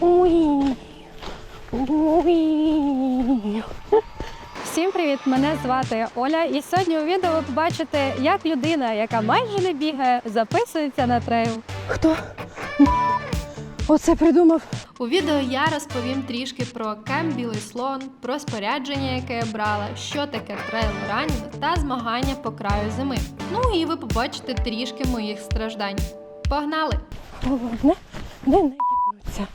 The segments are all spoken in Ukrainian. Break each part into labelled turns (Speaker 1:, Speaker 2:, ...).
Speaker 1: Ой. Ой. Всім привіт! Мене звати Оля, і сьогодні у відео ви побачите, як людина, яка майже не бігає, записується на трейл. Хто? Оце придумав.
Speaker 2: У відео я розповім трішки про кемп Білий слон, про спорядження, яке я брала, що таке трейл ранінг та змагання по краю зими. Ну і ви побачите трішки моїх страждань. Погнали!
Speaker 1: Головне, не наїбнуться.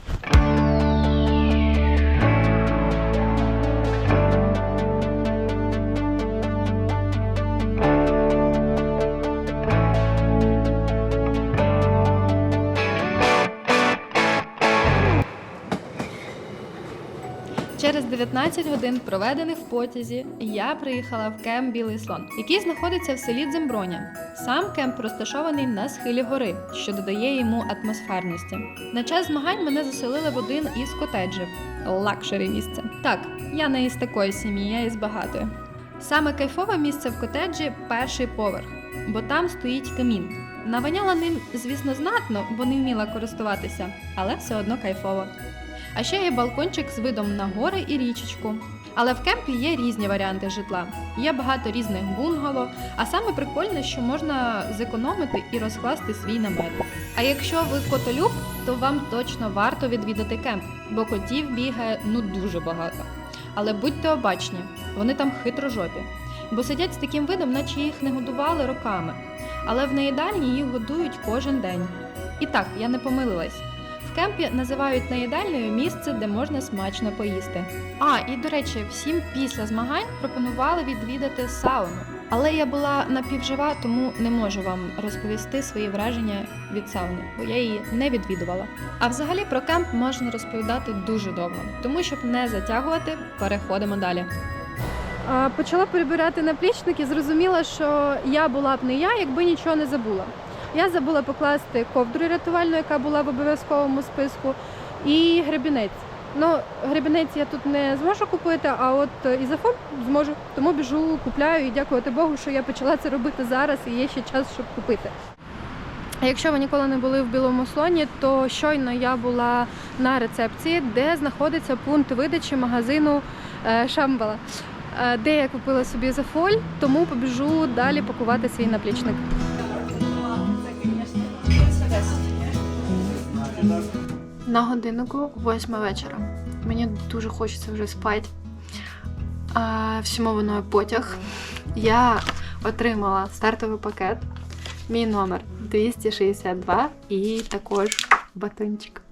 Speaker 2: 19 годин, проведених в потязі, я приїхала в кемп Білий слон, який знаходиться в селі Дземброня. Сам кемп розташований на схилі гори, що додає йому атмосферності. На час змагань мене заселили в один із котеджів лакшері місце. Так, я не із такої сім'ї, я із багатої. Саме кайфове місце в котеджі перший поверх, бо там стоїть камін. Наваняла ним, звісно, знатно, бо не вміла користуватися, але все одно кайфово. А ще є балкончик з видом на гори і річечку. Але в кемпі є різні варіанти житла. Є багато різних бунгало, а саме прикольне, що можна зекономити і розкласти свій намет. А якщо ви котолюб, то вам точно варто відвідати кемп, бо котів бігає ну дуже багато. Але будьте обачні, вони там хитрожопі, бо сидять з таким видом, наче їх не годували роками. Але в наїдальні їх годують кожен день. І так, я не помилилась. Кемпі називають наїдальною місце, де можна смачно поїсти. А, і до речі, всім після змагань пропонували відвідати сауну. Але я була напівжива, тому не можу вам розповісти свої враження від сауни, бо я її не відвідувала. А взагалі про кемп можна розповідати дуже довго, тому щоб не затягувати, переходимо далі.
Speaker 1: Почала перебирати наплічник і зрозуміла, що я була б не я, якби нічого не забула. Я забула покласти ковдру рятувальну, яка була в обов'язковому списку, і гребінець. Ну, гребінець я тут не зможу купити, а от е, ізофон зможу. Тому біжу, купляю і дякувати Богу, що я почала це робити зараз і є ще час, щоб купити. Якщо ви ніколи не були в білому слоні, то щойно я була на рецепції, де знаходиться пункт видачі магазину е, Шамбала, е, де я купила собі зафоль, тому побіжу далі пакувати свій наплічник.
Speaker 2: На годиннику восьма вечора. Мені дуже хочеться вже спати. Всьому виною потяг. Я отримала стартовий пакет. Мій номер 262 і також батончик.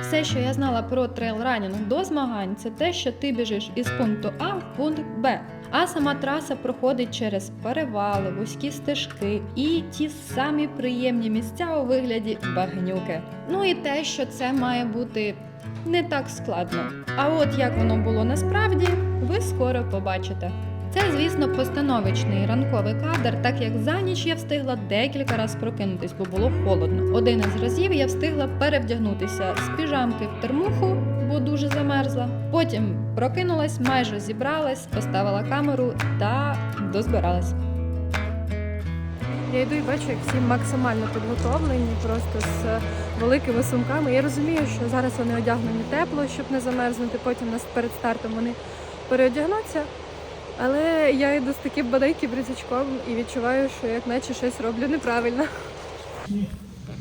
Speaker 2: Все, що я знала про трейл-ранінг до змагань, це те, що ти біжиш із пункту А в пункт Б. А сама траса проходить через перевали, вузькі стежки і ті самі приємні місця у вигляді багнюки. Ну і те, що це має бути не так складно. А от як воно було насправді, ви скоро побачите. Це, звісно, постановочний ранковий кадр, так як за ніч я встигла декілька разів прокинутись, бо було холодно. Один із разів я встигла перевдягнутися з піжамки в термуху, бо дуже замерзла. Потім прокинулась, майже зібралась, поставила камеру та дозбиралась.
Speaker 1: Я йду і бачу, як всі максимально підготовлені, просто з великими сумками. Я розумію, що зараз вони одягнені тепло, щоб не замерзнути. Потім нас перед стартом вони переодягнуться. Але я йду з таким бадайким рюкзачком і відчуваю, що як наче щось роблю неправильно.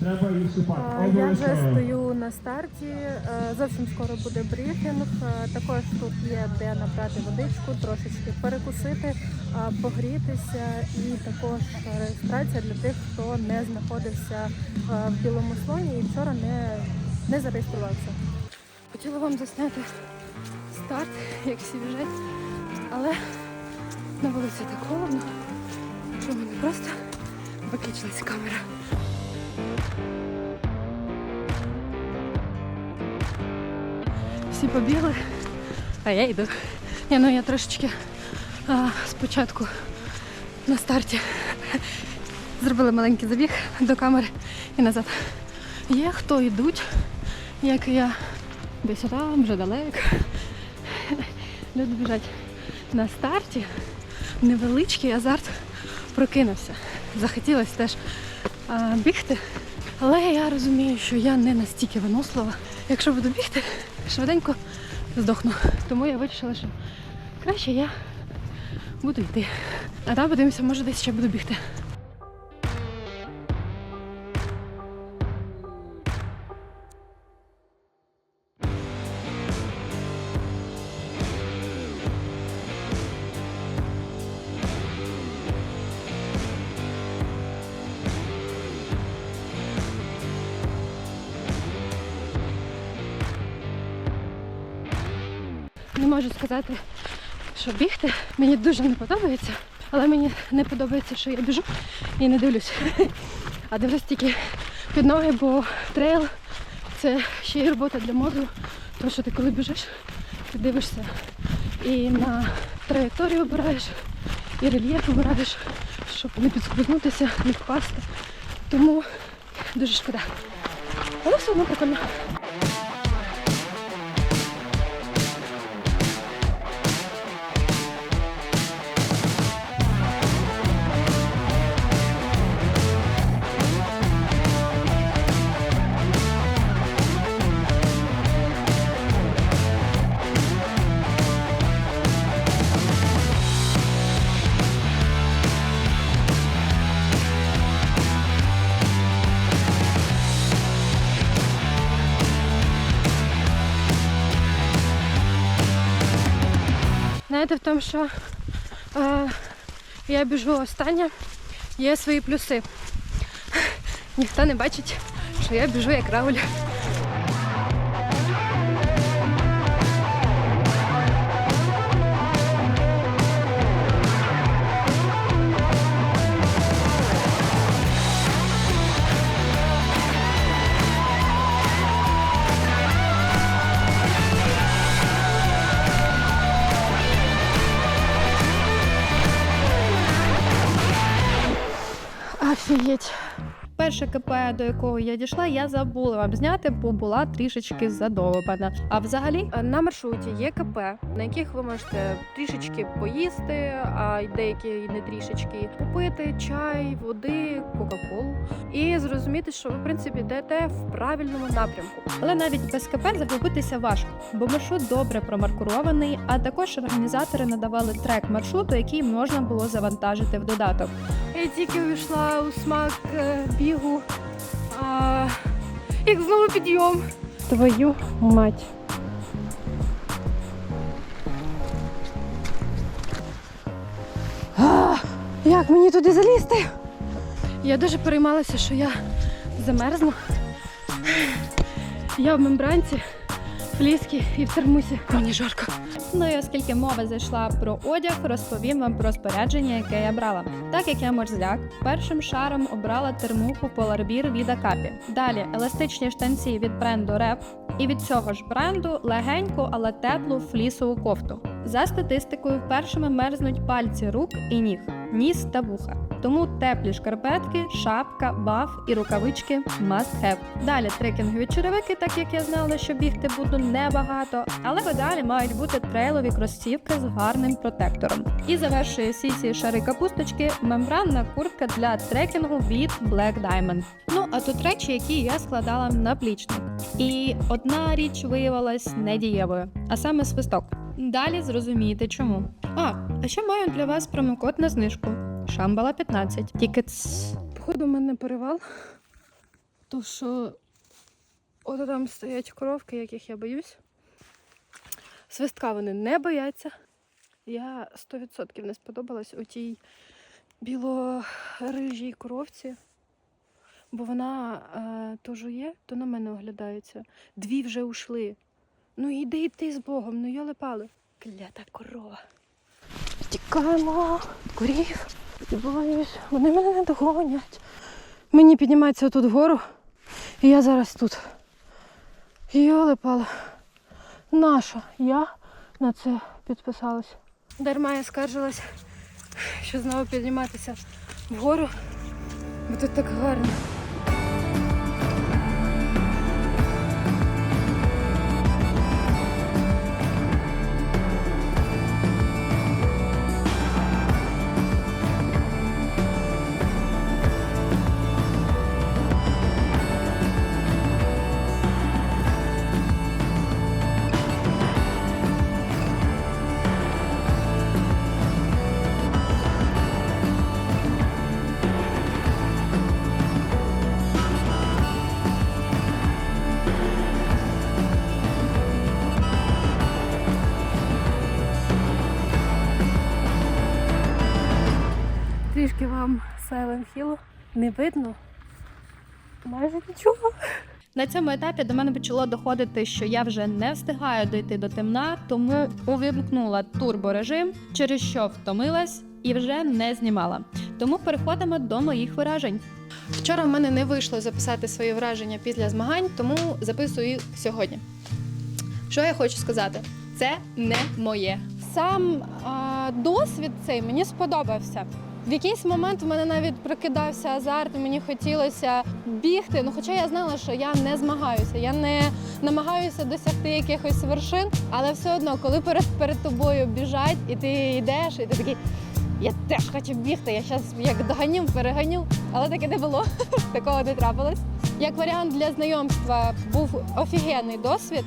Speaker 3: Треба відступати.
Speaker 1: А, Я вже стою на старті. е, Зовсім скоро буде брифінг. Е, Також тут є де набрати водичку, трошечки перекусити, погрітися, і також реєстрація для тих, хто не знаходився е, в білому слоні і вчора не, не зареєструвався. Хотіла вам засняти старт, як всі біжать, але на вулиці так холодно, що мене просто виключилася камера. Всі побігли, а я йду. Я, ну, я трошечки а, спочатку на старті зробила маленький забіг до камери і назад. Є хто йдуть, як я десь там, вже далеко. Люди біжать на старті. Невеличкий азарт прокинувся. Захотілося теж а, бігти,
Speaker 2: Але я розумію, що я не настільки винослива. Якщо буду бігти, швиденько здохну. Тому я вирішила, що краще я буду йти. А там подивимося, може десь ще буду бігти. Можу сказати, що бігти мені дуже не подобається, але мені не подобається, що я біжу і не дивлюсь. А дивлюсь тільки під ноги, бо трейл це ще й робота для мозку. Тому що ти коли біжиш, ти дивишся і на траєкторію обираєш, і рельєф обираєш, щоб не підскользнутися, не впасти. Тому дуже шкода. Але все одно прикольно. Знаєте, в тому, що е, я біжу остання, є свої плюси. Ніхто не бачить, що я біжу як Рауль. Офігеть.
Speaker 4: Перше КП, до якого я дійшла, я забула вам зняти, бо була трішечки задовбана. А взагалі
Speaker 2: Е, На маршруті є КП, на яких ви можете трішечки поїсти, а деякі не трішечки, купити чай, води, кока-колу і зрозуміти, що ви в принципі йдете в правильному напрямку.
Speaker 4: Але навіть без КП загубитися важко, бо маршрут добре промаркурований, а також організатори надавали трек маршруту, який можна було завантажити в додаток.
Speaker 2: Я тільки увійшла у смак е, бігу, а, як знову підйом. Твою мать. А, як мені туди залізти? Я дуже переймалася, що я замерзну. Я в мембранці, в ліскі і в термусі. Мені жарко.
Speaker 4: Ну і оскільки мова зайшла про одяг, розповім вам про спорядження, яке я брала. Так як я мерзляк, першим шаром обрала термуху Polarbear від Акапі. Далі еластичні штанці від бренду Rep і від цього ж бренду легеньку, але теплу флісову кофту. За статистикою, першими мерзнуть пальці рук і ніг, ніс та вуха. Тому теплі шкарпетки, шапка, баф і рукавички must have. Далі трекінгові черевики, так як я знала, що бігти буду небагато, але в ідеалі мають бути трейлові кросівки з гарним протектором. І завершує всі шари капусточки мембранна куртка для трекінгу від Black Diamond. Ну а тут речі, які я складала на плічник. І одна річ виявилась недієвою, а саме свисток. Далі зрозумієте чому. А, а ще маю для вас промокод на знижку. Шамбала 15. Тільки.
Speaker 2: Походу, у мене перевал. То що от там стоять коровки, яких я боюсь. Свистка вони не бояться. Я 100% не сподобалась у тій біло-рижій коровці, бо вона е, то жує, то на мене оглядається. Дві вже ушли. Ну іди йти з Богом, ну йоли пали. Клята корова. Тікаємо, курів. Сподіваюсь, вони мене не догонять. Мені піднімається тут вгору, і я зараз тут. Йоли пала. Наша, я на це підписалась. Дарма я скаржилась, що знову підніматися вгору, бо тут так гарно.
Speaker 1: Silent не видно майже нічого.
Speaker 2: На цьому етапі до мене почало доходити, що я вже не встигаю дойти до темна, тому увімкнула турборежим, через що втомилась і вже не знімала. Тому переходимо до моїх вражень. Вчора в мене не вийшло записати свої враження після змагань, тому записую їх сьогодні. Що я хочу сказати? Це не моє.
Speaker 1: Сам а, досвід цей мені сподобався. В якийсь момент в мене навіть прокидався азарт, мені хотілося бігти. Ну, хоча я знала, що я не змагаюся, я не намагаюся досягти якихось вершин, але все одно, коли перед, перед тобою біжать, і ти йдеш, і ти такий. Я теж хочу бігти, я зараз як доганю, переганю, але таке не було, такого не трапилось. Як варіант для знайомства був офігенний досвід.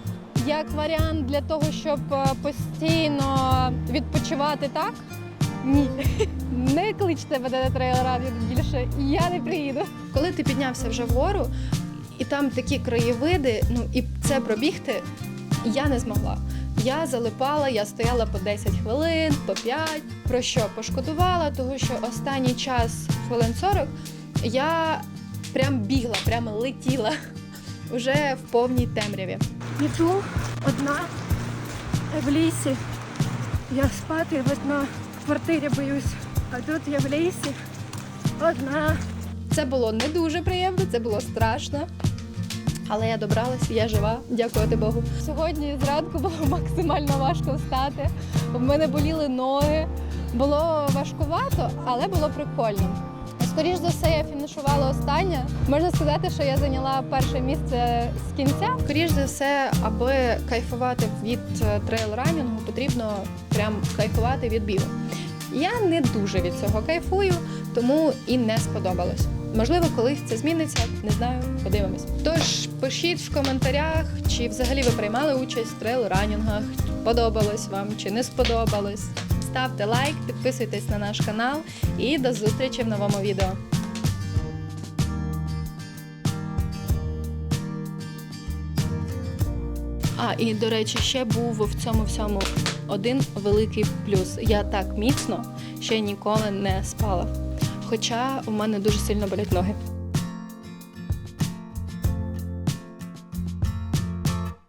Speaker 1: Як варіант для того, щоб е, постійно відпочивати так, ні. Не кличте мене на трейлера більше, і я не приїду.
Speaker 2: Коли ти піднявся вже вгору, і там такі краєвиди, ну і це пробігти, я не змогла. Я залипала, я стояла по 10 хвилин, по 5. Про що пошкодувала, тому що останній час, хвилин 40, я прям бігла, прям летіла уже в повній темряві.
Speaker 1: Іду одна в лісі. Я спати одна в квартирі боюсь. А тут я в лісі одна.
Speaker 2: Це було не дуже приємно, це було страшно. Але я добралась, я жива, дякувати Богу.
Speaker 1: Сьогодні зранку було максимально важко встати. У мене боліли ноги. Було важкувато, але було прикольно. Скоріш за все, я фінішувала остання. Можна сказати, що я зайняла перше місце з кінця.
Speaker 2: Скоріш за все, аби кайфувати від е, трейл-ранінгу, потрібно прям кайфувати від бігу. Я не дуже від цього кайфую, тому і не сподобалось. Можливо, колись це зміниться, не знаю, подивимось. Тож пишіть в коментарях, чи взагалі ви приймали участь в трейл-ранінгах, подобалось вам чи не сподобалось. Ставте лайк, підписуйтесь на наш канал і до зустрічі в новому відео. А, і до речі, ще був в цьому всьому один великий плюс. Я так міцно ще ніколи не спала. Хоча у мене дуже сильно болять ноги.